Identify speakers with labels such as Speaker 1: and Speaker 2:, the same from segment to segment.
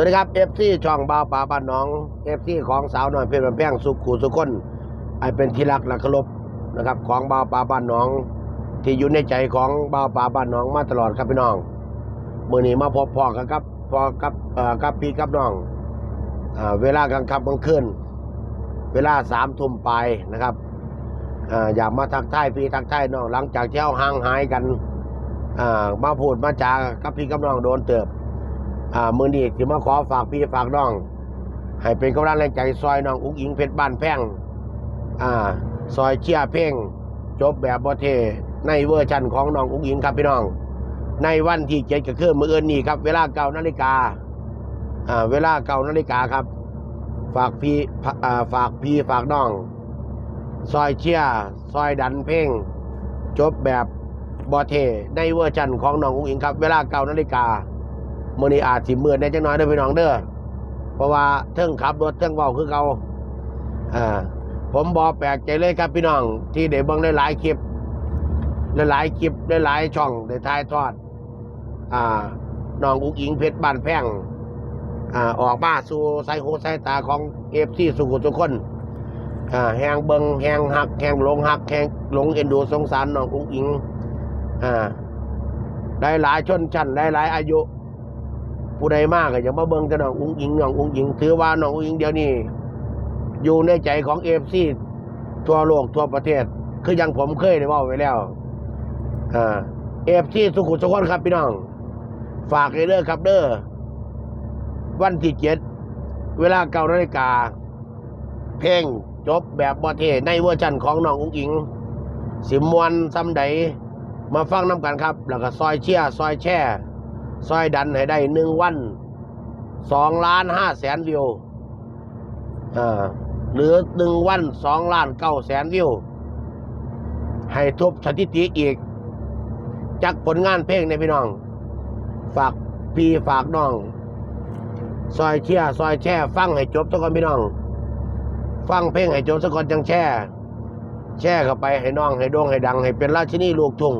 Speaker 1: วัสดีครับเอฟซีช่องบ่าวป่าบ้านน้องเอฟซีของสาวน้อยเพชรบันแพงสุขุสุคนไอเป็นที่รักและเคารพนะครับ ของบ่าวป่าบ้านน้อง ที่อยู่ในใจของบ่าวป่าบ้านน้องมาตลอดครับพี่น้องเมื่อนี้มาพบพ่อกันครับพอกับเอ่อกับพี่กับน้องอ่าเวลากลางค่ำกลางคืนเวลาสามทุ่มไปนะครับอ่าอยากมาทักทายพี่ทักทายน้องหลังจากที่เราห่างหายกันอ่ามาพูดมาจากับพี่กับน้องโดนเติบ อ่ามือนี้ที่มาขอฝากพี่ฝากน้อง ให้เป็นกำลังแรงใจซอยน้องอุ้งอิงเพชรบ้านแพงอ่าซอยเชียเพ่ง จบแบบบอเท ในเวอร์ชันของน้องอุ้งอิงครับพี่น้อง ในวันที่เจ็ดก็คือมืออื่นนี้ครับ เวลาเก้านาฬิกาอ่าเวลาเก้านาฬิกาครับ ฝากพี่อ่าฝากพี่ฝากน้อง ซอยเชียซอยดันเพ่ง จบแบบบอเท ในเวอร์ชันของน้องอุ้งอิงครับ เวลาเก้านาฬิกา มื่อนี้อาจสิมืดในจังน้อยเด้อพี่น้องเด้อเพราะว่าเทิงขับรถเทิงเว้าคือเขาอ่าผมบอแปลกใจเลยครับพี่น้อง ที่ได้เบิ่งได้หลายคลิปได้หลายคลิปได้หลายช่องได้ถ่ายทอด อ่าน้องอุกอิงเพชรบ้านแพงอ่าออกมาสู่สายหูสายตาของเอฟซีสุขุทุกคนอ่าแหงเบิงแหงหักแหงหลงหักแหงหลงเอ็นดูสงสารน้องอุกอิงอ่าได้หลายชนชั้นได้หลายอายุ ผู้ใดมากก็อย่ามาเบิ่งแต่น้องอุ้งอิงน้องอุ้งอิงถือว่าน้องอุ้งอิงเดี๋ยวนี้อยู่ในใจของเอฟซีทั่วโลกทั่วประเทศ คืออยังผมเคยได้เว่าไว้แล้วอ่าเอฟซีสุขุมสุขคนครับพี่น้อง ฝากเลยเด้อครับเด้อวันที่เจ็ดเวลาเก้านาฬิกา เพลงจบแบบบอเทในเวอร์ชันของน้องอุ้งอิง สิมวนซ้ำใดมาฟังน้ำกันครับ แล้วก็ซอยเชียร์ซอยแช่ ซอยดันให้ได้หนึ่งวันสองล้านห้าแสนวิวหรือหนึ่งวันสองล้านเก้าแสนวิว ให้ทบสถิติอีก จากผลงานเพลงในพี่น้อง ฝากพี่ฝากน้อง ซอยเชียร์ซอยแช่ฟังให้จบสักคนพี่น้อง ฟังเพลงให้จบสักคนจังแช่ แช่เข้าไปให้น้องให้โด่งให้ดัง ให้เป็นราชินีลูกทุ่ง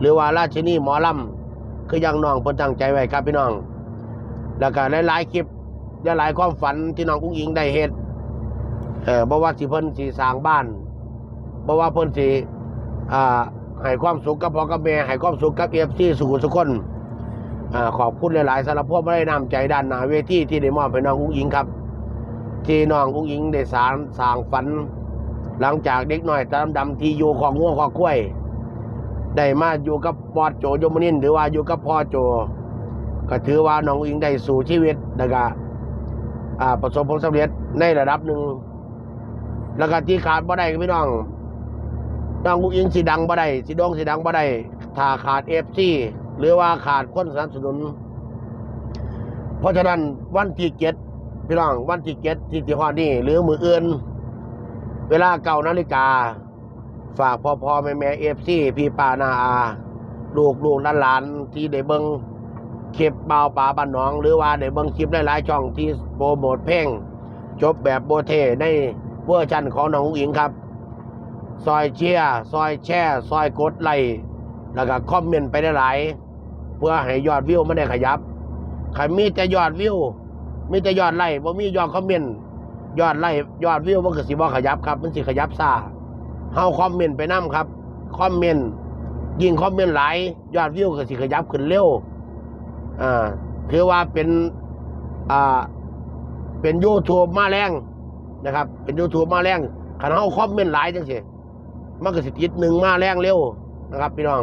Speaker 1: หรือว่าราชินีหมอลำ คือยังน้องเพิ่นตั้งใจไว้ครับพี่น้อง แล้วก็หลายๆคลิปหลายๆความฝันที่น้องกุ้งอิงได้เฮ็ดเออบ่ว่าสิเพิ่นสิสร้างบ้านบ่ว่าเพิ่นสิอ่าให้ความสุขกับพ่อกับแม่ให้ความสุขกับ FC สุขุสุขคนอ่าขอบคุณหลายๆสำหรับพวกไม่ได้นำใจด้านหน้าเวทีที่ได้มอบให้น้องกุ้งอิงครับ ที่น้องกุ้งอิงได้สร้างสร้างฝัน หลังจากเด็กน้อยตาดำที่อยู่ของงัวของกล้วย ได้มาอยู่กับบอดโจยมนินหรือว่าอยู่กับพ่อโจ ก็ถือว่าน้องอิงได้สู่ชีวิตแล้วก็อ่าประสบผลสำเร็จในระดับหนึ่งแล้วก็ที่ขาดบ่ได้ก็พี่น้องน้องอุ้งอิงสิดังบ่ได้สิโดงสิดังบ่ได้ถ้าขาดเอฟซีหรือว่าขาดคนสนับสนุน เพราะฉะนั้นวันที่เจ็ดพี่น้องวันที่เจ็ดที่ที่ฮอดนี่หรือมืออื่น เวลาเก้านาฬิกา ฝากพ่อพ่อแม่แม่เอฟซีพี่ป้านาอาลูกลูกหลานหลานที่ได้เบิงคลิปเบาป่าบ้านหนอง หรือว่าได้เบิงคลิปหลายๆช่องที่โปรโมทเพลงจบแบบโบเทในเวอร์ชันของน้องอิงครับ ซอยเชียซอยแช่ซอยกดไลค์แล้วก็คอมเมนต์ไปได้หลาย เพื่อให้ยอดวิวไม่ได้ขยับใครมีแต่ยอดวิวมีแต่ยอดไลค์บ่มียอดคอมเมนต์ยอดไลค์ยอดวิวมันก็สิบ่ขยับครับ มันสิขยับซ่า เฮาคอมเมนต์ไปนํครับ คอมเมนต์ยิ่งคอมเมนต์หลายยอดวิวก็สิขยับขึ้นเร็วอ่าถือว่าเป็นอ่าเป็น YouTube มาแรงนะครับ เป็น YouTube มาแรงคันเฮาคอมเมนต์หลายจังซี่มันก็สิติดหนึ่งมาแรงเร็วนะครับ พี่น้อง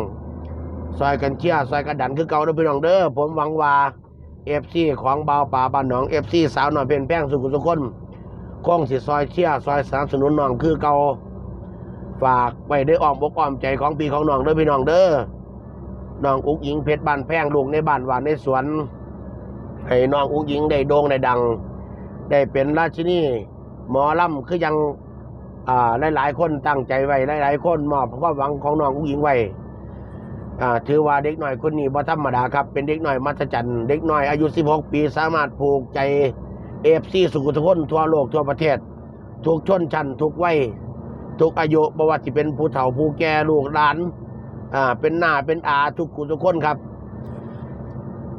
Speaker 1: ซอยกันเชียร์ซอยกันดันคือเก่าเด้อพี่น้องเด้อผมหวังว่า FC ของเบาป่าบ้านหนอง FC สาวหน้อยเป็นแป้งสุขุสุคนคงสิซอยเชียร์ซอยสนับสนุนน้องคือเก่า ฝากไว้ได้อ้อมอกอ้อมใจของพี่ของน้องเด้อพี่น้องเด้อน้องอุ้งอิงเพชรบ้านแพงลูกในบ้านหวานในสวนให้น้องอุ้งอิงได้โด่งได้ดัง ได้เป็นราชินีหมอล่ำคือยังอ่าหลายๆคนตั้งใจไว้หลายๆคนมอบความหวังของน้องอุ้งอิงไว้อ่าถือว่าเด็กหน่อยคนนี้บ่ธรรมดาครับ เป็นเด็กหน่อยมัธจันทร์เด็กหน่อยอายุ 16 ปีสามารถผูกใจเอฟซีสุขุทุกคนทั่วโลกทั่วประเทศทุกชนชั้นทุกวัย ทุกอายุบ่ว่าสิเป็นผู้เฒ่าผู้แก่ลูกหลาน อ่า เป็นหน้าเป็นอาทุกคนทุกคนครับ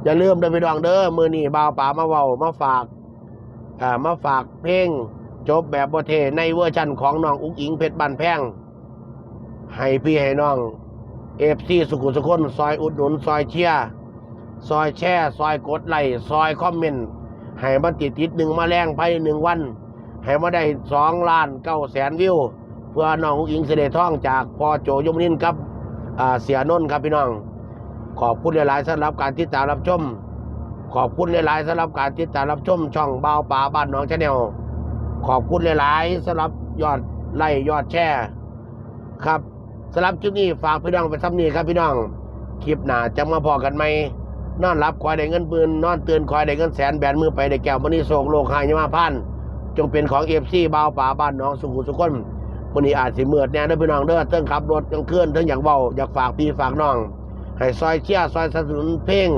Speaker 1: อย่าลืมเด้อพี่น้องเด้อมือนี้บ่าวป่ามาเว้ามาฝาก อ่า มาฝากเพลงจบแบบบ่เทในเวอร์ชันของน้องอุ้งอิงเพชรบ้านแพงให้พี่ให้น้องเอฟซีสุขุสุคนซอยอุดหนุนซอยเชียซอยแช่ซอยกดไลค์ซอยคอมเมนต์ให้มันติดติดหนึ่งมาแรงภายในหนึ่งวัน ให้มาได้สองล้านเก้าแสนวิว พื่อน้องอิงเสด็จท่องจากพอโจยมนินครับเสียนนท์ครับพี่น้อง ขอบคุณหลายๆสำหรับการติดตามรับชม ขอบคุณหลายๆสำหรับการติดตามรับชม ช่องเบาป่าบ้านน้องชาแนลขอบคุณหลายๆสำหรับยอดไล่ยอดแชร์ครับสำหรับคลิปนี้ฝากพี่น้องไปซ้ำนี้ครับพี่น้องคลิปหน้าจะมาพอกันไหมนอนรับคอยได้เงินปืนนอนเตื่นคอยได้เงินแสนแบนมือไปได้แก้วมันนี่โศกโลกหายยมาพันจงเป็นของเอฟซีเบาป่าบ้านน้องสุขุสุขคน วันนี้อาจสิเมือดแน่เด้อพี่น้องเด้อเติ้งขับรถกลางคืนเติ้งอยากเบาอยากฝากพี่ฝากน้อง ให้ซอยเชียร์ซอยสนับสนุนเพลง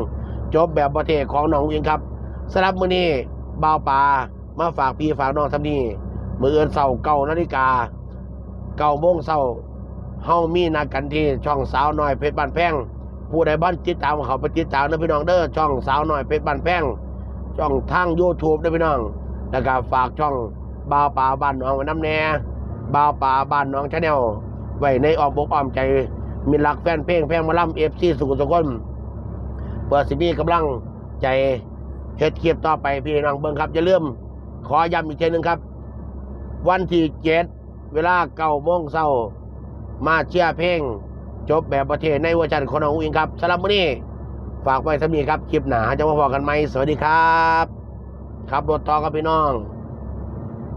Speaker 1: จบแบบประเทศของน้องเองครับสำหรับมื้อนี้บ่าวป่ามาฝากพี่ฝากน้องทำนี้มื้ออื่นเช้าเก้านาฬิกาเก้าโมงเช้าเฮามีนัดกันที่ช่องสาวน้อยเพชรบ้านแพงผู้ใดบ้านติดตามเขาไปติดตามนะพี่น้องเด้อช่องสาวน้อยเพชรบ้านแพงช่องทาง YouTube นะพี่น้องแล้วก็ฝากช่องบ่าวป่าบ้านน้องไว้น้ำแน่ บ่าวป่าบ้านน้องชาแนลไว้ในอ้อมอกอ้อมใจ มีหลักแฟนเพลงแพงมาล่ำเอฟซีสุขุมสุขนเปิดสิมีกำลังใจเฮ็ดคลิปต่อไปพี่น้องเบิ่งครับอย่าลืมขอย้ำอีกเช่นหนึ่งครับ วันที่เจ็ดเวลาเก้าโมงเช้ามาเชียร์เพลง จบแบบประเทศในเวอร์ชันของน้องอุ้งอิงครับสำหรับมื้อนี้ฝากไว้สำนีครับคลิปหนาจะมาพอกันไหมสวัสดีครับขับรถต่อกับพี่น้อง